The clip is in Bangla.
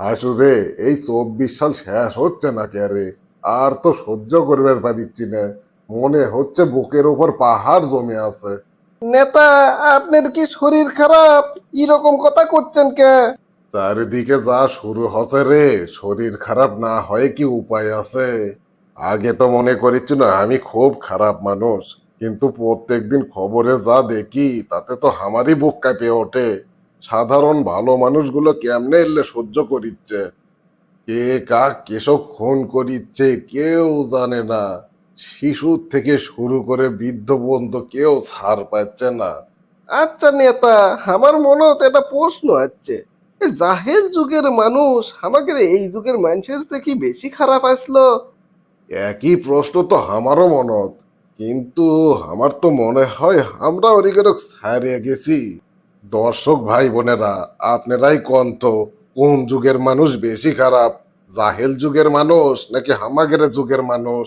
আসুরে এই চব্বিশ সাল শেষ হচ্ছে না কে রে আর তো সহ্য করবার পারিচ্ছি না। মনে হচ্ছে বুকের ওপর পাহাড় জমে আছে। নেতা আপনার কি শরীর খারাপ? এরকম কথা করছেন কে? চারিদিকে যা শুরু হচ্ছে রে শরীর খারাপ না হয় কি উপায় আছে? আগে তো মনে করিচ্ছি না আমি খুব খারাপ মানুষ কিন্তু প্রত্যেকদিন খবরে যা দেখি তাতে তো আমারই বুক কাঁপে ওঠে। সাধারণ ভালো মানুষগুলো কেমনে এলে সহ্য করিচ্ছে? কে কাক কেসব খুন করিচ্ছে কেউ জানে না। শিশু থেকে শুরু করে বৃদ্ধ পর্যন্ত কেউ ছাড় পাচ্ছে না। আচ্ছা নেতা, আমার মনে হতো একটা প্রশ্ন আছে জাহেল যুগের মানুষ আমাকে এই যুগের মানুষের থেকে কি বেশি খারাপ আসলো? একই প্রশ্ন তো আমারও মনত কিন্তু আমার তো মনে হয় আমরা ওদিকে ছাড়িয়ে গেছি। দর্শক ভাই বোনেরা, আপনারাই কন তো কোন যুগের মানুষ বেশি খারাপ? জাহেল যুগের মানুষ নাকি হামাগের যুগের মানুষ?